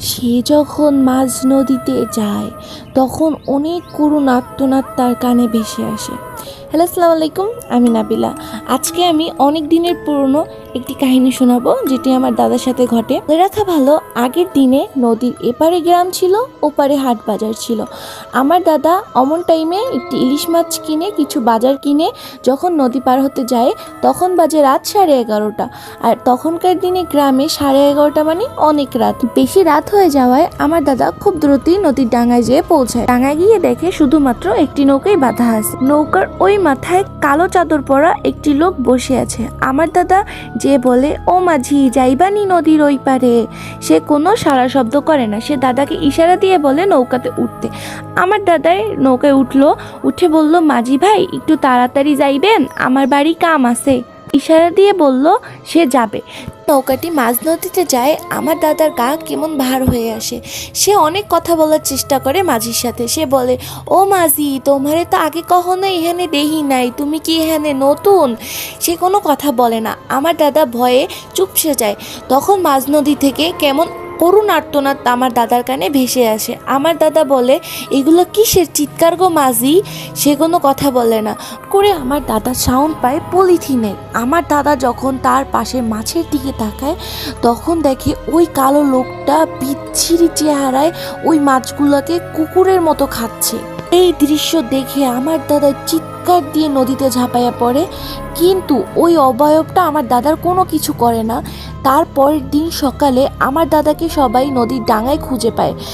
সে যখন মাঝ নদীতে যায় তখন অনেক করুণ আত্মনাদ তার কানে ভেসে আসে। হ্যালো আসসালামু আলাইকুম আমি নাবিলা। আজকে আমি অনেক দিনের পুরনো একটি কাহিনী শোনাবো, যেটি আমার দাদার সাথে ঘটে। রাখা ভালো, আগের দিনে নদীর এপারে গ্রাম ছিল, ওপারে হাট বাজার ছিল। আমার দাদা অমন টাইমে একটি ইলিশ মাছ কিনে, কিছু বাজার কিনে, যখন নদী পার হতে যায়, তখন বাজে রাত সাড়ে এগারোটা। আর তখনকার দিনে গ্রামে সাড়ে এগারোটা মানে অনেক রাত। বেশি রাত হয়ে যাওয়ায় আমার দাদা খুব দ্রুতই নদীর ডাঙায় যেয়ে পৌঁছায়। ডাঙায় গিয়ে দেখে শুধুমাত্র একটি নৌকাই বাধা আছে। নৌকার ওই মাথায় কালো চাদর পরা একটি লোক বসে আছে। আমার দাদা যে বলে, ও মাঝি যাইবানি নদীর ওই পারে? সে কোনো সারা শব্দ করে না। সে দাদাকে ইশারা দিয়ে বলে, নৌকাতে উঠতে। আমার দাদাই নৌকায় উঠল, উঠে বলল মাঝি ভাই, একটু তাড়াতাড়ি যাইবেন? আমার বাড়ি কাম আছে। ইশারা দিয়ে বলল, সে যাবে। নৌকাটি মাঝ নদীতে যায়, আমার দাদার গা কেমন ভার হয়ে আসে। সে অনেক কথা বলার চেষ্টা করে মাঝির সাথে। সে বলে, ও মাঝি, তোমারে তো আগে কখনো এখানে দেহি নাই। তুমি কি এখানে নতুন? সে কোনো কথা বলে না। আমার দাদা ভয়ে চুপসে যায়। তখন মাঝ নদী থেকে কেমন করুণ আর্তনাদ আমার দাদার কানে ভেসে আসে। আমার দাদা বলে, এগুলো কিসের চিৎকার গো মাঝি? সে কোনো কথা বলে না। করে আমার দাদা সাউন্ড পায় পলিথিনের। আমার দাদা যখন তার পাশে মাছের দিকে তাকায়, তখন দেখে ওই কালো লোকটা বিচ্ছিরি চেহারায় ওই মাছগুলোকে কুকুরের মতো খাচ্ছে। এই দৃশ্য দেখে আমার দাদা চিৎকার দিয়ে নদীতে ঝাঁপাইয়া পড়ে। কিন্তু ওই অবয়বটা আমার দাদার কোনো কিছু করে না। তারপরের দিন সকালে আমার দাদাকে সবাই নদীর ডাঙায় খুঁজে পায়।